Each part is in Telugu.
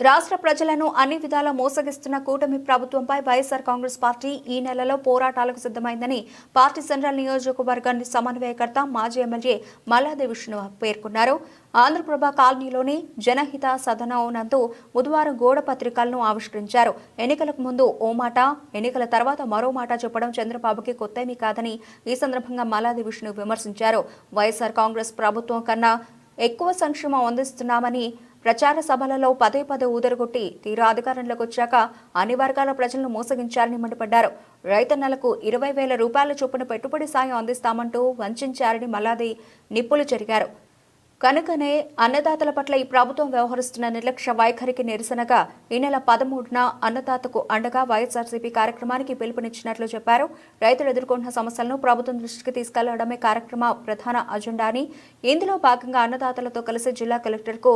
రాష్ట్ర ప్రజలను అన్ని విధాలా మోసగిస్తున్న కూటమి ప్రభుత్వంపై వైఎస్ఆర్ కాంగ్రెస్ పార్టీ ఈ నెలలో పోరాటాలకు సిద్ధమైందని పార్టీ సెంట్రల్ నియోజకవర్గాన్ని సమన్వయకర్త మాజీ ఎమ్మెల్యే మల్లాది విష్ణు పేర్కొన్నారు. ఆంధ్రప్రభ కాలనీలోని జనహిత సదన నందు బుధవారం గోడ పత్రికలను ఆవిష్కరించారు. ఎన్నికలకు ముందు ఓ మాట ఎన్నికల తర్వాత మరో మాట చెప్పడం చంద్రబాబుకి కొత్తేమీ కాదని ఈ సందర్భంగా మల్లాది విష్ణు విమర్శించారు. వైఎస్ఆర్ కాంగ్రెస్ ప్రభుత్వం కన్నా ఎక్కువ సంక్షేమం అందిస్తున్నామని ప్రచార సభలలో పదే పదే ఊదరగొట్టి తీరా అధికారంలోకి వచ్చాక అన్ని వర్గాల ప్రజలను మోసగించారని మండిపడ్డారు. రైతన్నలకు ఇరవై వేల రూపాయల చొప్పున పెట్టుబడి సాయం అందిస్తామంటూ వంచారని మల్లాది నిప్పులు జరిగారు కనుకనే అన్నదాతల పట్ల ఈ ప్రభుత్వం వ్యవహరిస్తున్న నిర్లక్ష్య వైఖరికి నిరసనగా ఈ నెల పదమూడున అన్నదాతకు అండగా వైఎస్ఆర్సీపీ కార్యక్రమానికి పిలుపునిచ్చినట్లు చెప్పారు. రైతులు ఎదుర్కొంటున్న సమస్యలను ప్రభుత్వం దృష్టికి తీసుకెళ్ళడమే కార్యక్రమ ప్రధాన అజెండా అని. ఇందులో భాగంగా అన్నదాతలతో కలిసి జిల్లా కలెక్టర్కు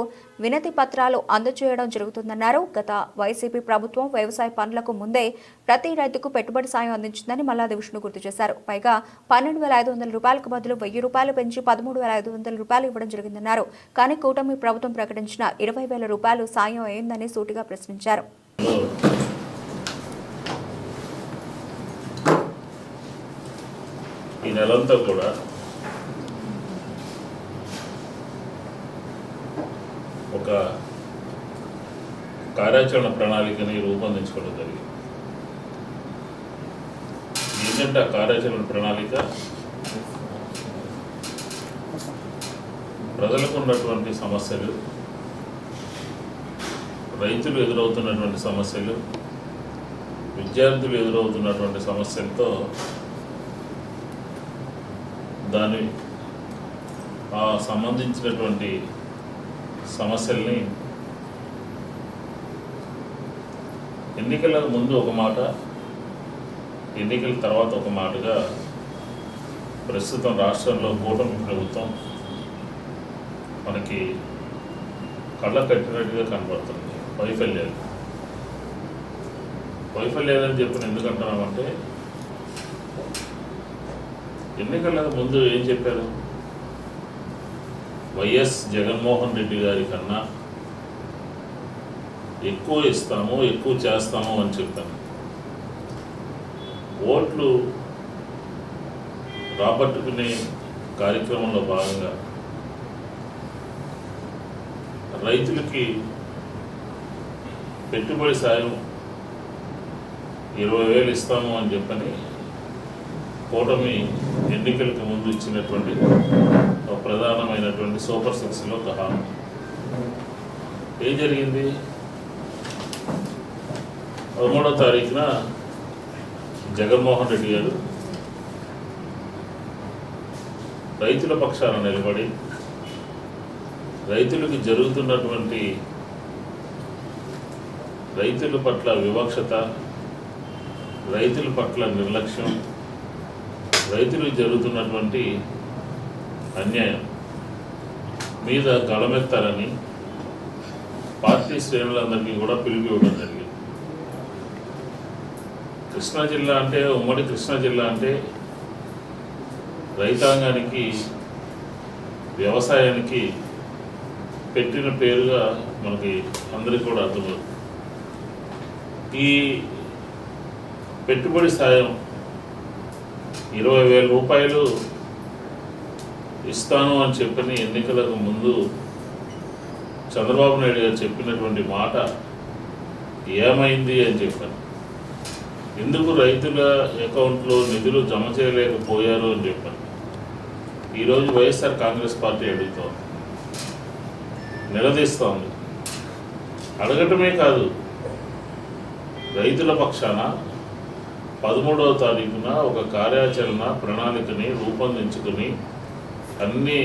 వినతి పత్రాలు అందజేయడం జరుగుతుందన్నారు. గత వైసీపీ ప్రభుత్వం వ్యవసాయ పనులకు ముందే ప్రతి రైతుకు పెట్టుబడి సాయం అందించిందని మల్లాది విష్ణు గుర్తు చేశారు. పైగా పన్నెండు వేల ఐదు వందల రూపాయలకు బదులు వెయ్యి రూపాయలు పెంచి పదమూడు వేల ఐదు వందల రూపాయలు ఇవ్వడం జరిగింది. జరిగిందన్నారు కానీ కూటమి ప్రభుత్వం ప్రకటించిన ఇరవై వేల రూపాయలు సాయం అయిందని సూటిగా ప్రశ్నించారు. ఈ నెలంతా కూడా ఒక కార్యాచరణ ప్రణాళికని రూపొందించుకోవడం జరిగింది. ఏంటంటే ఆ కార్యాచరణ ప్రణాళిక ప్రజలకు ఉన్నటువంటి సమస్యలు రైతులు ఎదురవుతున్నటువంటి సమస్యలు విద్యార్థులు ఎదురవుతున్నటువంటి సమస్యలతో దాని ఆ సంబంధించినటువంటి సమస్యల్ని ఎన్నికలకు ముందు ఒక మాట ఎన్నికల తర్వాత ఒక మాటగా ప్రస్తుతం రాష్ట్రంలో కూటమి ప్రభుత్వం మనకి కళ్ళ కట్టినట్టుగా కనబడుతుంది. వైఫల్యాలు. వైఫల్యాలని చెప్పిన ఎందుకంటున్నామంటే ఎన్నికల ముందు ఏం చెప్పారు? వైఎస్ జగన్మోహన్ రెడ్డి గారి కన్నా ఎక్కువ ఇస్తాము ఎక్కువ చేస్తాము అని చెప్పాను. ఓట్లు రాబట్టుకునే కార్యక్రమంలో భాగంగా రైతులకి పెట్టుబడి సాయం ఇరవై వేలు ఇస్తాము అని చెప్పని కూటమి ఎన్నికలకు ముందు ఇచ్చినటువంటి ఒక ప్రధానమైనటువంటి సూపర్ సిక్స్లో ఒక హామీ. ఏం జరిగింది? పదమూడవ తారీఖున జగన్మోహన్ రెడ్డి గారు రైతుల పక్షాన నిలబడి రైతులకు జరుగుతున్నటువంటి రైతుల పట్ల వివక్షత రైతుల పట్ల నిర్లక్ష్యం రైతులకు జరుగుతున్నటువంటి అన్యాయం మీద గళమెత్తారని పార్టీ శ్రేణులందరికీ కూడా పిలుపు ఇవ్వడం జరిగింది. కృష్ణా జిల్లా అంటే ఉమ్మడి కృష్ణా జిల్లా అంటే రైతాంగానికి వ్యవసాయానికి పెట్టిన పేరుగా మనకి అందరికీ కూడా అర్థమవుతుంది. ఈ పెట్టుబడి సాయం ఇరవై వేల రూపాయలు ఇస్తాను అని చెప్పని ఎన్నికలకు ముందు చంద్రబాబు నాయుడు గారు చెప్పినటువంటి మాట ఏమైంది అని చెప్పాను. ఎందుకు రైతుల అకౌంట్లో నిధులు జమ చేయలేకపోయారు అని చెప్పాను. ఈరోజు వైఎస్ఆర్ కాంగ్రెస్ పార్టీ అడుగుతోంది. నిలదీస్తోంది. అడగటమే కాదు రైతుల పక్షాన పదమూడవ తారీఖున ఒక కార్యాచరణ ప్రణాళికని రూపొందించుకుని అన్ని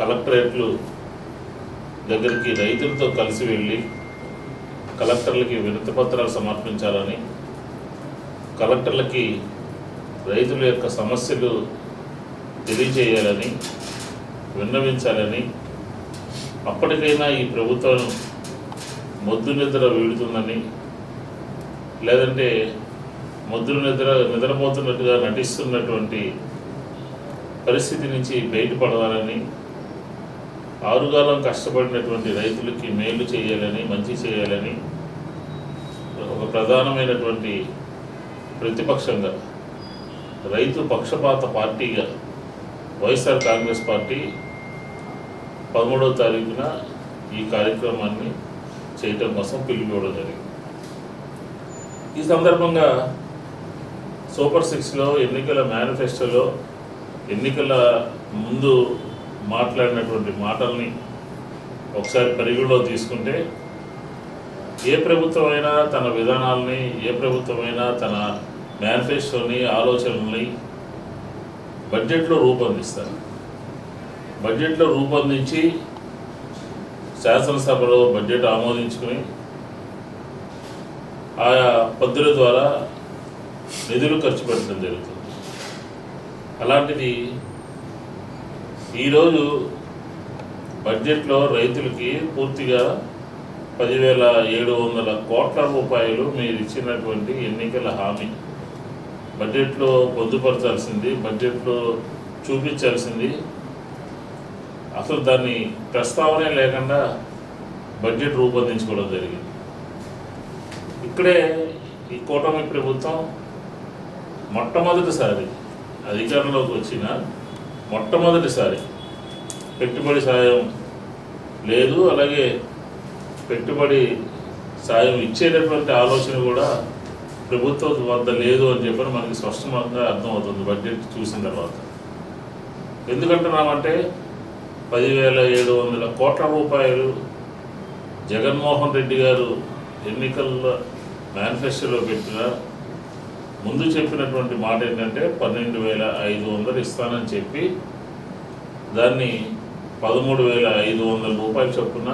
కలెక్టరేట్లు దగ్గరికి రైతులతో కలిసి వెళ్ళి కలెక్టర్లకి వినతి పత్రాలు సమర్పించాలని కలెక్టర్లకి రైతుల యొక్క సమస్యలు తెలియజేయాలని విన్నవించాలని అప్పటికైనా ఈ ప్రభుత్వం మొద్దు నిద్ర వీడుతుందని లేదంటే మొద్దులు నిద్ర నిద్రపోతున్నట్టుగా నటిస్తున్నటువంటి పరిస్థితి నుంచి బయటపడాలని ఆరుగాలం కష్టపడినటువంటి రైతులకి మేలు చేయాలని మంచి చేయాలని ఒక ప్రధానమైనటువంటి ప్రతిపక్షంగా రైతు పక్షపాత పార్టీగా వైఎస్ఆర్ కాంగ్రెస్ పార్టీ పదమూడవ తారీఖున ఈ కార్యక్రమాన్ని చేయటం కోసం పిలిపివ్వడం జరిగింది. ఈ సందర్భంగా సూపర్ సిక్స్లో ఎన్నికల మేనిఫెస్టోలో ఎన్నికల ముందు మాట్లాడినటువంటి మాటల్ని ఒకసారి పరిగణలో తీసుకుంటే ఏ ప్రభుత్వమైనా తన విధానాలని ఏ ప్రభుత్వమైనా తన మేనిఫెస్టోని ఆలోచనల్ని బడ్జెట్లో రూపొందిస్తారు. బడ్జెట్లో రూపొందించి శాసనసభలో బడ్జెట్ ఆమోదించుకుని ఆయా పద్ధతుల ద్వారా నిధులు ఖర్చు పెట్టడం జరుగుతుంది. అలాంటిది ఈరోజు బడ్జెట్లో రైతులకి పూర్తిగా పదివేల ఏడు వందల కోట్ల రూపాయలు మీరు ఇచ్చినటువంటి ఎన్నికల హామీ. బడ్జెట్లో పొందుపరచాల్సింది బడ్జెట్లో చూపించాల్సింది అసలు దాన్ని ప్రస్తావనే లేకుండా బడ్జెట్ రూపొందించుకోవడం జరిగింది. ఇక్కడే ఈ కూటమి ప్రభుత్వం మొట్టమొదటిసారి అధికారంలోకి వచ్చిన మొట్టమొదటిసారి పెట్టుబడి సాయం లేదు అలాగే పెట్టుబడి సాయం ఇచ్చేటటువంటి ఆలోచన కూడా ప్రభుత్వం వద్ద లేదు అని చెప్పని మనకి స్పష్టంగా అర్థమవుతుంది బడ్జెట్ చూసిన తర్వాత. ఎందుకంటున్నామంటే పదివేల ఏడు వందల కోట్ల రూపాయలు జగన్మోహన్ రెడ్డి గారు ఎన్నికల్లో మేనిఫెస్టోలో పెట్టిన ముందు చెప్పినటువంటి మాట ఏంటంటే పన్నెండు వేల ఐదు వందలు ఇస్తానని చెప్పి దాన్ని పదమూడు వేల ఐదు వందల రూపాయలు చొప్పున